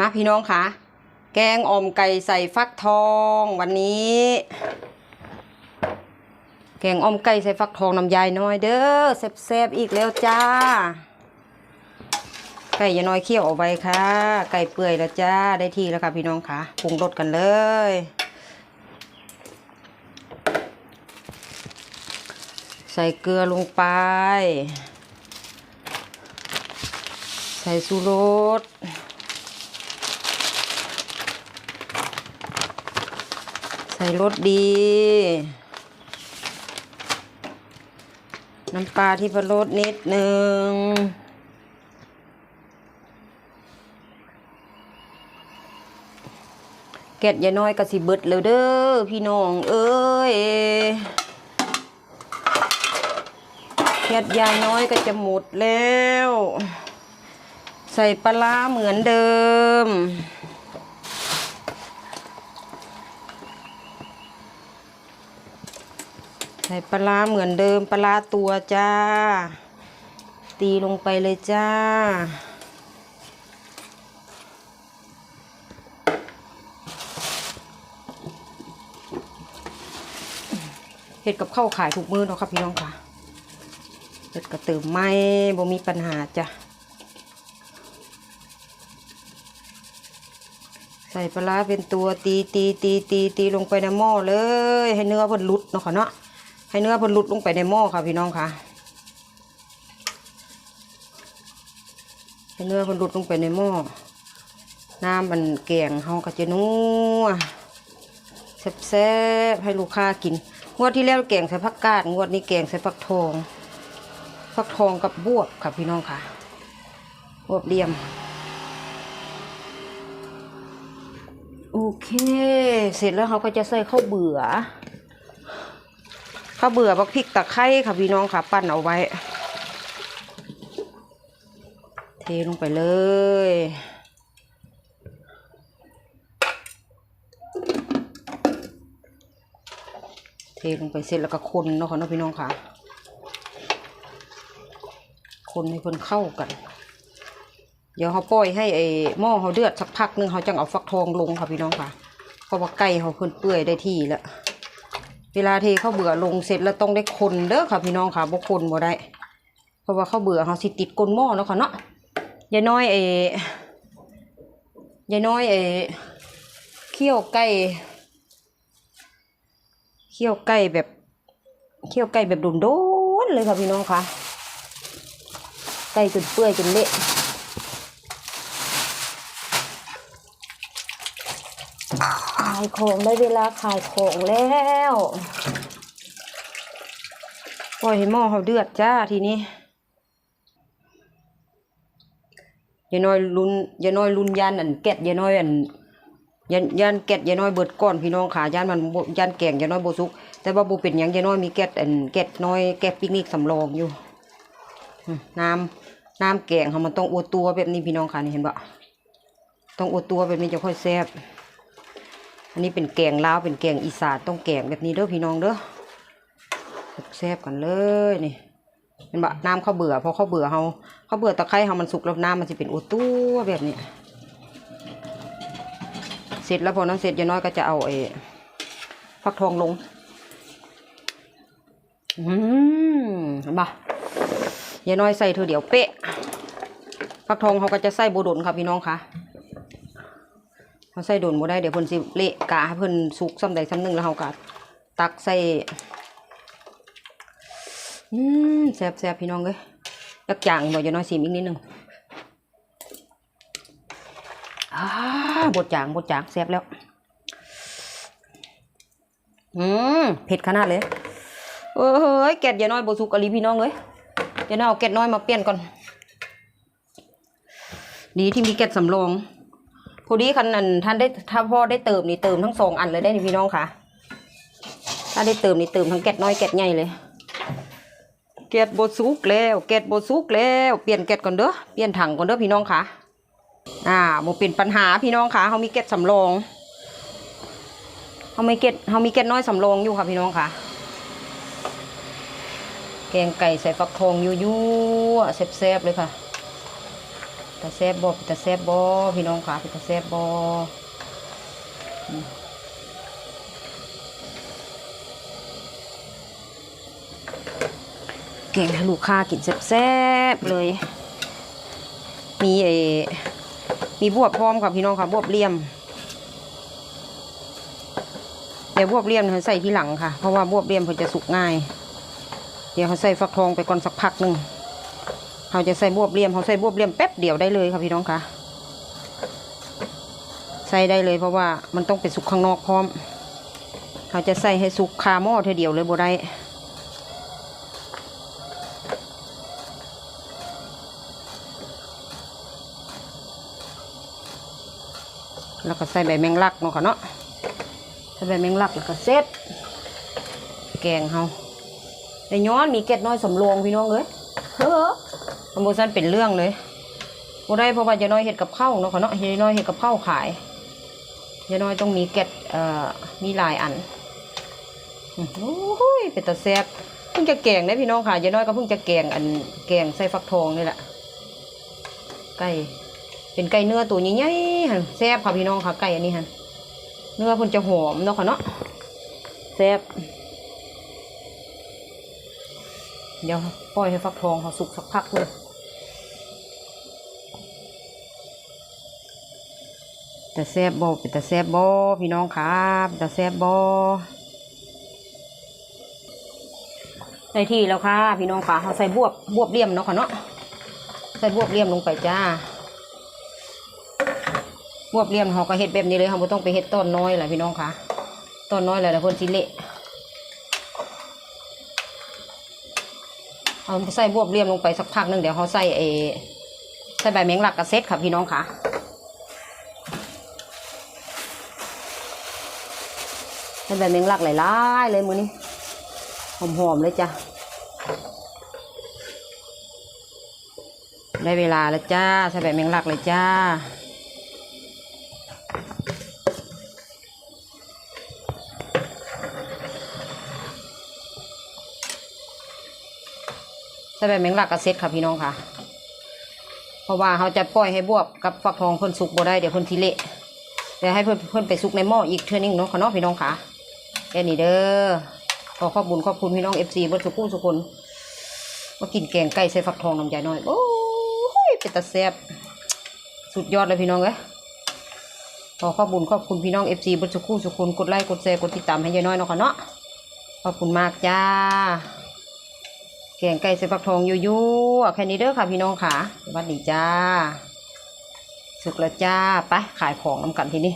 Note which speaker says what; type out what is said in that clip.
Speaker 1: มาพี่น้องคะแกงอ่อมไก่ใส่ฟักทองวันนี้ แกงอ่อมไก่ใส่ฟักทองน้ำยายน้อยเด้อแซ่บๆอีกแล้วจ้า ไก่ยายน้อยเคี่ยวเอาไว้ค่ะ ไก่เปื่อยแล้วจ้าได้ที่แล้วค่ะพี่น้องคะปรุงรสกันเลยใส่เกลือลงไป ใส่สูรส ใส่รสดี น้ำปลาที่พะรสนิดหนึ่งแกดยายน้อยก็สิเบิดแล้วเด้อพี่น้องเอ้ยแกดยายน้อยก็จะหมดแล้ว ใส่ปลาเหมือนเดิม ใส่ปลาร้าเหมือนเดิมปลาร้าตัวจ้า ตีลงไปเลยจ้า เห็ดกับข้าวขายทุกมือเนาะครับพี่น้องค่ะเห็ดกระเติมไม่บ่มีปัญหาจ้ะใส่ปลาร้าเป็นตัวตีตีตีตีตีลงไปในหม้อเลย ให้เนื้อเพิ่นลุดเนาะค่ะเนาะ ให้เนื้อพิ่นหลุดลงไปในหม้อค่ะพี่น้องค่ะให้เนื้อพิ่นหลุดลงไปในหม้อน้ำมันแกงเฮาก็จะนัวแซ่บๆให้ลูกค้ากิน งวดที่แล้วแกงใส่ผักกาดงวดนี้แกงใส่ผักทองผักทองกับบวบค่ะพี่น้องค่ะบวบเดียมโอเค เสร็จแล้วเขาก็จะใส่ข้าวเบื่อ ข้าวเบื่อบักพริกตะไคร้ค่ะพี่น้องค่ะปั้นเอาไว้ เทลงไปเลยเทลงไปเสร็จแล้วก็คนเนาะค่ะเนาะพี่น้องค่ะ คนให้คนเข้ากัน เดี๋ยวเขาปล่อยให้ไอ้หม้อเขาเดือดสักพักนึงเขาจังเอาฟักทองลงค่ะพี่น้องค่ะเพราะว่าไก่เขาเพิ่นเปื่อยได้ที่แล้ว เวลาเทข้าวเบื่อลงเสร็จแล้วต้องได้คนเด้อค่ะพี่น้องค่ะบ่คนบ่ได้ เพราะว่าข้าวเบื่อเขาสิติดก้นหม้อเนาะค่ะเนาะยายน้อยไอ้ยายน้อยไอ้เคี่ยวไก่เคี่ยวไก่แบบเคี่ยวไก่แบบโดนๆเลยค่ะพี่น้องค่ะไก่จนเปื่อยจนเละ ขายของได้เวลาขายของแล้วปล่อยให้หม้อเขาเดือดจ้าทีนี้ยายน้อยลุนยายน้อยลุนยันอันแกะยายน้อยอันยันยันแกะยายน้อยเบิดก้อนพี่น้องขายันมันยันแกงยายน้อยโบสุก แต่ว่าโบเป็นยังยายน้อยมีแกะอันแกะน้อยแกะปิกนิกสำรองอยู่น้ำน้ำแกงเขามันต้องอวตัวแบบนี้พี่น้องค่ะนี่เห็นปะต้องอวตัวแบบนี้จะค่อยแซ่บ อันนี้เป็นแกงลาวเป็นแกงอีสานต้องแกงแบบนี้เด้อพี่น้องเด้อแซ่บกันเลยนี่เห็นบะน้ำข้าวเบื่อพอข้าวเบื่อเขาข้าวเบื่อตะไคร้เขามันสุกแล้วน้ำมันจะเป็นอุตัวแบบนี้ เสร็จแล้วพอนั้นเสร็จยาน้อยก็จะเอาไอ้ฟักทองลงอืมเห็นปะยาน้อยใส่เธอเดี๋ยวเป๊ะฟักทองเขาก็จะใส่โบดนค่ะพี่น้องค่ะ เขาใส่โดนบ่ได้เดี๋ยวเพิ่นสิเละกะให้เพิ่นสุกซ้ำใดซ้ำหนึ่งแล้วเขาก็ตักใส่อืมแซ่บแซ่บพี่น้องเลยยักจางบ่จะน้อยสิมอีกนิดหนึงอ่าบดจางบดจางแซ่บแล้วอืมเผ็ดขนาดเลยเอ้ยแกดยายน้อยบ่สุกอะลีพี่น้องเลยยายน้อยเอาแกดน้อยมาเปลี่ยนก่อนดีที่มีแกดสำรอง พอดีคันนั้นท่านได้ถ้าพ่อได้เติมนี่เติมทั้งสองอันเลยได้นี่พี่น้องค่ะ ถ้าได้เติมนี่เติมทั้งแกดน้อยแกดใหญ่เลยแกดโบซุกแล้วแกดโบซุกแล้วเปลี่ยนแกดก่อนเด้อเปลี่ยนถังก่อนเด้อพี่น้องค่ะ อ่าโมเป็นปัญหาพี่น้องค่ะเขามีแกดสำรองเขามีแกดเขามีแกดน้อยสำรองอยู่ค่ะพี่น้องค่ะแกงไก่ใส่ฟักทองยั่วๆแซ่บๆเลยค่ะ ตาแซบบอตาแซบบอพี่น้องค่ะตาแซบบอเก่งให้ลูกค้ากินแซ่บๆเลย มีเออมีบวบพร้อมค่ะพี่น้องค่ะบวบเลี่ยมเดี๋ยวบวบเลี่ยมเขาใส่ที่หลังค่ะ เพราะว่าบวบเลี่ยมเขาจะสุกง่าย เดี๋ยวเขาใส่ฟักทองไปก่อนสักพักหนึ่ง เขาจะใส่บวบเลี่ยมเขาใส่บวบเลี่ยมแป๊บเดียวได้เลยค่ะพี่น้องคะใส่ได้เลยเพราะว่ามันต้องเป็นสุกข้างนอกพร้อมเขาจะใส่ให้สุกคาหม้อเท่เดียวเลยบ่ได้แล้วก็ใส่ใบแมงลักเนาะค่ะเนาะใส่ใบแมงลักแล้วก็เซตแกงเฮาในย้อนมีเกล็ดน้อยสำรองพี่น้องเอ้ยเฮ้อ โมยซันเป็นเรื่องเลยบ่ได้เพราะว่าจะน้อยเห็ดกับข้าวเนาะค่ะเนาะยายน้อยเห็ดกับข้าวขายยายน้อยต้องมีเกล็ดเอ่อมีหลายอันโอ้ยเป็นตาแซบเพิ่งจะแกงได้พี่น้องค่ะยายน้อยก็เพิ่งจะแกงอันแกงใส่ฟักทองนี่แหละไก่เป็นไก่เนื้อตัวใหญ่ๆหั่นแซบค่ะพี่น้องค่ะไก่อันนี้หันเนื้อพิ่นจะหอมเนาะค่ะเนาะแซบเดี๋ยวปล่อยให้ฟักทองเขาสุกสักพักเลย แต่แซบบ่เป็นแต่แซบบ่พี่น้องครับแต่แซบบ่ได้ที่แล้วค่ะ พี่น้องค่ะเขาใส่บวบบวบเลี่ยมเนาะค่ะเนาะใส่บวบเลี่ยมลงไปจ้าบวบเลี่ยมเขาก็เฮ็ดแบบนี้เลยเขาไม่ต้องไปเฮ็ดต้นน้อยแหละพี่น้องค่ะต้นน้อยแหละแต่เพิ่นสิเละเอาใส่บวบเลี่ยมลงไปสักพักหนึงเดี๋ยวเขาใส่เอใส่ใบแมงลักกระเซ็ตค่ะพี่น้องค่ะ ใส่ใบบแมงลักหลายๆเลยมือนี้หอมๆเลยจ้ะได้เวลาแล้วจ้าใส่ใบบแมงลักเลยจ้าใส่ใบแมงลักกระเซ็ตค่ะพี่น้องค่ะ เพราะว่าเขาจะปล่อยให้บวบกับฟักทองเพิ่นสุกบ่ได้เดี๋ยวเพิ่นทีเละเดี๋ยวให้เพิ่นเพิ่นไปสุกในหม้ออีกเทื่อนึงเนาะค่ะเนาะพี่น้องค่ะ แค่นี้เด้อขอขอบคุญขอบคุณพี่น้องเอฟซีบิร์สุกุสุคนมากินแกงไก่ใส่ฟักทองน้ำยาน้อย โอ้ยเป็นตาแซ่บสุดยอดเลยพี่น้องเอ้ยขอขอบคุญขอบคุณพี่น้องเอฟซีบิร์สุกุสุคนกดไลค์กดแชร์กดติดตามให้ยายน้อยเนาะค่ะเนาะขอบคุณมากจ้าแกงไก่ใส่ฟักทองยั่วๆแค่นี้เด้อค่ะพี่น้องค่ะสวัสดีจ้า สุกแล้วจ้าไปขายของน้ำกันทีนี้